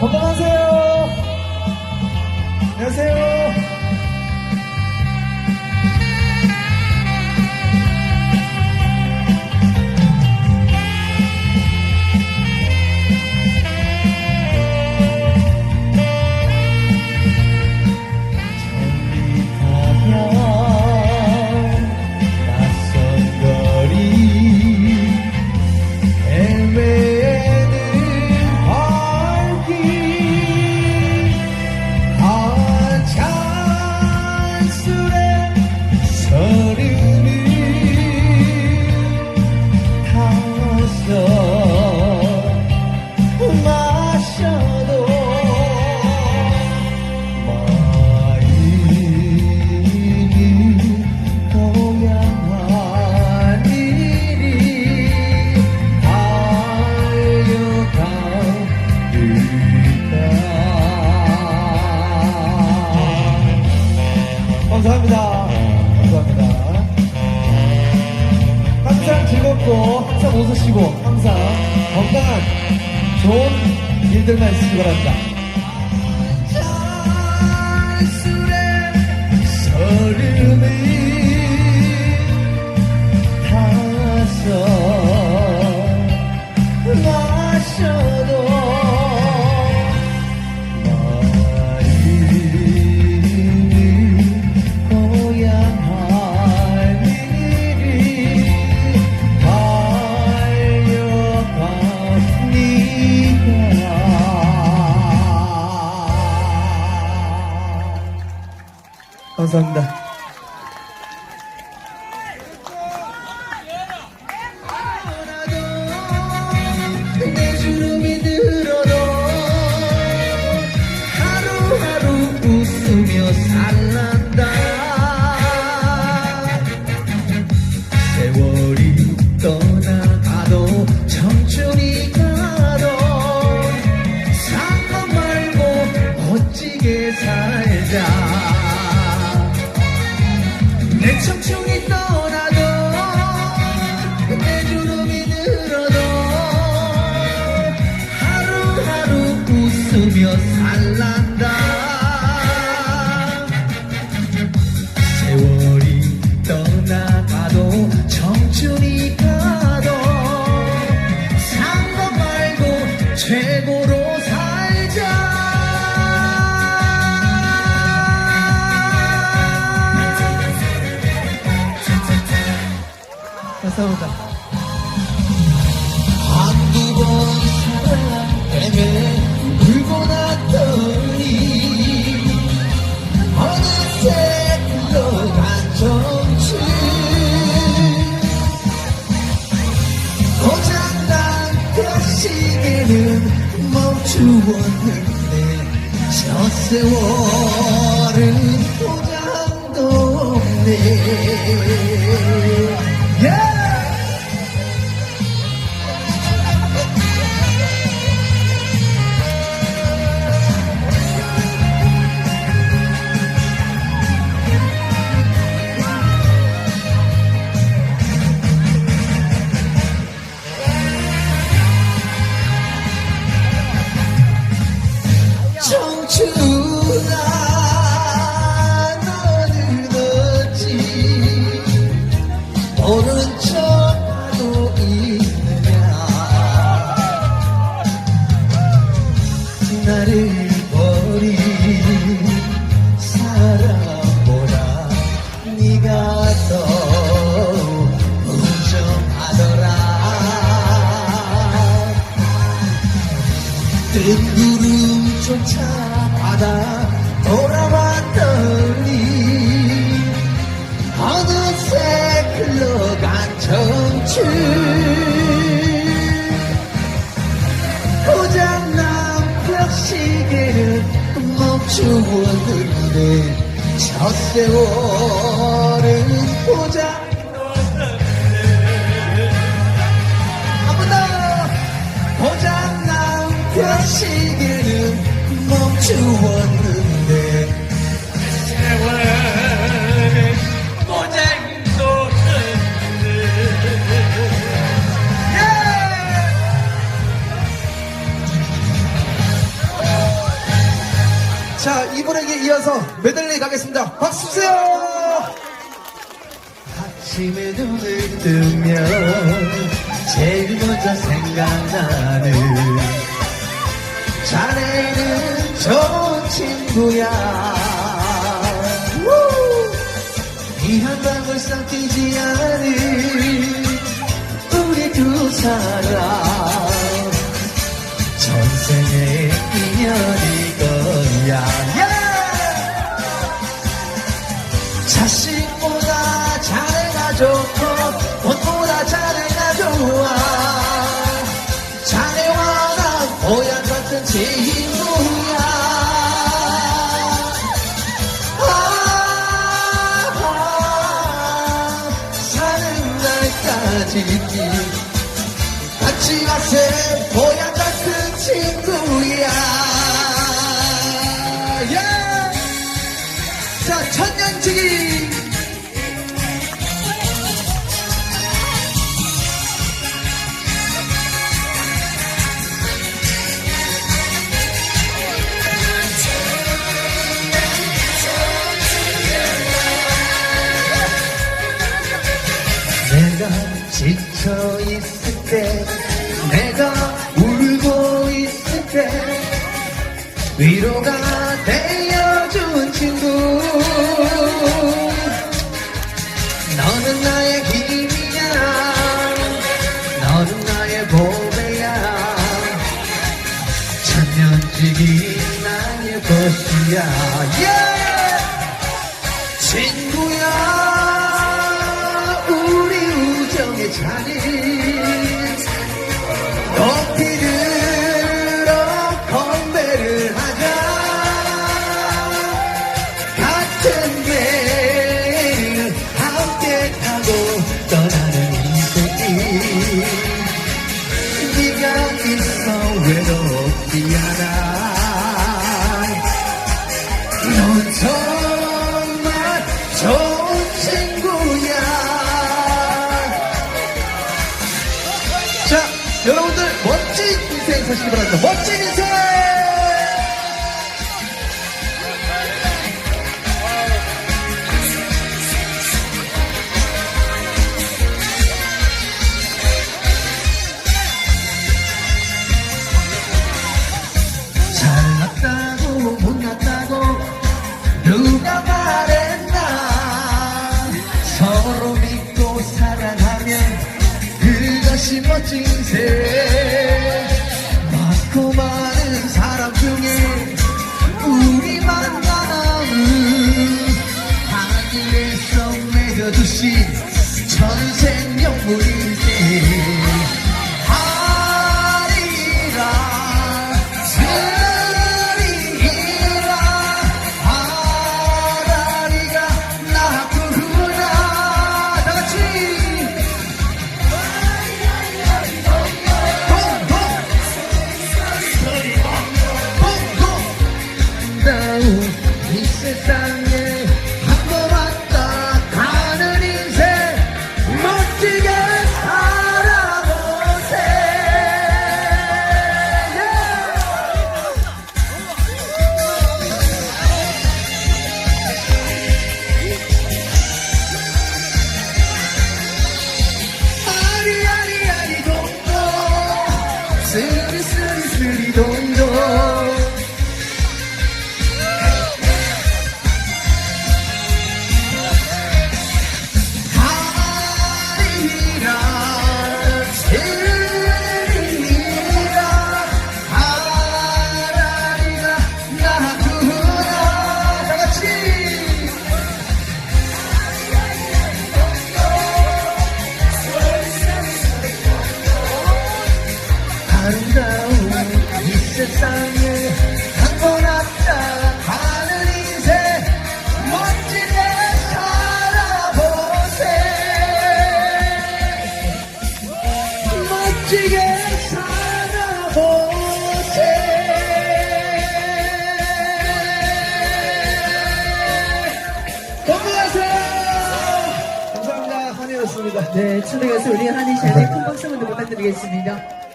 건강하세요. 일들만 있으시기 바랍니다. 서름 감 살란다 세월이 떠나가도 청춘이 가도 상관 말고 최고로 살자 감사합니다. 멈추었는데 저 세월은 고장도 없네 사람보다 네가 더 무정하더라. 뜬 구름조차 바다 돌아왔더니 어느새 흘러간 청춘 추었는데 저 세월은 고장 한번더 고장난 벽시계는 멈추었 자, 이분에게 이어서 메들리 가겠습니다. 박수 주세요! 아침에 눈을 뜨면 제일 먼저 생각나는 자네는 좋은 친구야 이한 방울 싹 뛰지 않은 우리 두 사람 전생의 인연일 거야. 자식보다 자네가 좋고 옷보다 자네가 좋아. 자네와 나 고향 같은 친구야. 아, 사는 날까지 같이 가세 고향 같은 친구 지쳐 있을 때, 내가 울고 있을 때, 위로가 높이 들어 건배를 하자 같은 배를 함께 타고 떠나는 인생이 네가 있어 외롭지 않아 넌 사시기 바랍니다. 멋진 인생! 못났다고 누가 말했나 서로 믿고 사랑하면 그것이 멋진 하늘에서 매겨주신 천생연분인 멋지게 살아보세. 건강하세요. 감사합니다. 한혜였습니다. 네, 초대 가수 우리 한희 씨한테 큰 박수 한번 부탁드리겠습니다.